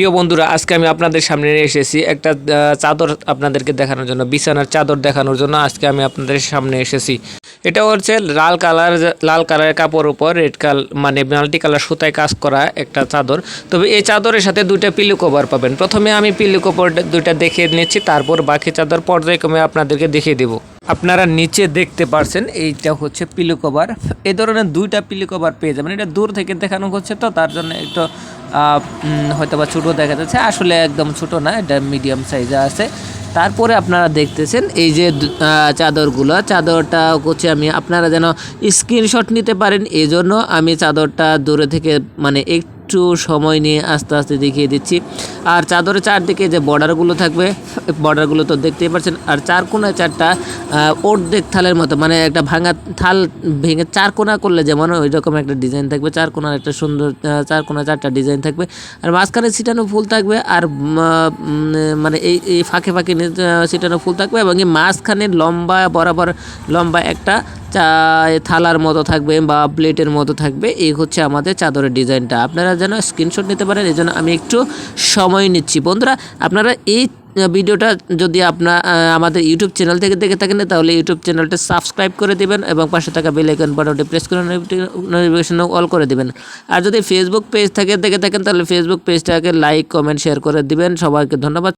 প্রিয় বন্ধুরা, আজকে আমি আপনাদের সামনে নিয়ে এসেছি একটা চাদর আপনাদেরকে দেখানোর জন্য, বিছানার চাদর দেখানোর জন্য আজকে আমি আপনাদের সামনে এসেছি। এটা হচ্ছে লাল কালার, লাল কালারের কাপড় উপর, রেড কাল মানে মাল্টি কালার সুতায় কাজ করা একটা চাদর। তবে এই চাদরের সাথে দুইটা পিলু কভার পাবেন। প্রথমে আমি পিলু কভার দুইটা দেখিয়ে নিচ্ছি, তারপর বাকি চাদর পর্যায়ক্রমে আপনাদেরকে দেখিয়ে দেবো। আপনারা নিচে দেখতে পারছেন, এইটা হচ্ছে পিলু কভার এই ধরনের দুইটা পিলু কভার পেয়ে যাবেন। এটা দূর থেকে দেখানো হচ্ছে তো, তার জন্য একটু হয়তো বা ছোটো দেখা যাচ্ছে। আসলে একদম ছোট না, এটা মিডিয়াম সাইজে আছে। তারপরে আপনারা দেখতেছেন, এই যে চাদরগুলো। চাদরটা হচ্ছে আমি, আপনারা যেন স্ক্রিনশট নিতে পারেন এই জন্য আমি চাদরটা দূরে থেকে মানে একটু সময় নিয়ে আস্তে আস্তে দেখিয়ে দিচ্ছি। আর চাদরের চারদিকে যে বর্ডারগুলো থাকবে, বর্ডারগুলো তো দেখতেই পাচ্ছেন। আর চার কোনায় চারটা অর্ধেক থালের মতো মানে একটা ভাঙা থাল ভেঙে চার কোনা করলে যেমন ওই রকম একটা ডিজাইন থাকবে। চার কোনার একটা সুন্দর চার কোনা চারটা ডিজাইন থাকবে। আর মাঝখানে ছিটানো ফুল থাকবে, আর মানে এই এই ফাঁকে ফাঁকে ছিটানো ফুল থাকবে এবং এই মাঝখানে লম্বা, বরাবর লম্বা একটা থালার মতো থাকবে বা প্লেটের মতো থাকবে, এই হচ্ছে আমাদের চাদরের ডিজাইনটা। আপনারা যেন স্ক্রিনশট নিতে পারেন, এই জন্য আমি একটু সময় নিচ্ছি। বন্ধুরা, আপনারা এই ভিডিওটা যদি আপনার আমাদের ইউটিউব চ্যানেল থেকে দেখে থাকেন, তাহলে ইউটিউব চ্যানেলটা সাবস্ক্রাইব করে দেবেন এবং পাশে থাকা বেল আইকন বাটনটি প্রেস করে নোটিফিকেশন অল করে দেবেন। আর যদি ফেসবুক পেজ থেকে দেখে থাকেন, তাহলে ফেসবুক পেজটাকে লাইক কমেন্ট শেয়ার করে দিবেন। সবাইকে ধন্যবাদ।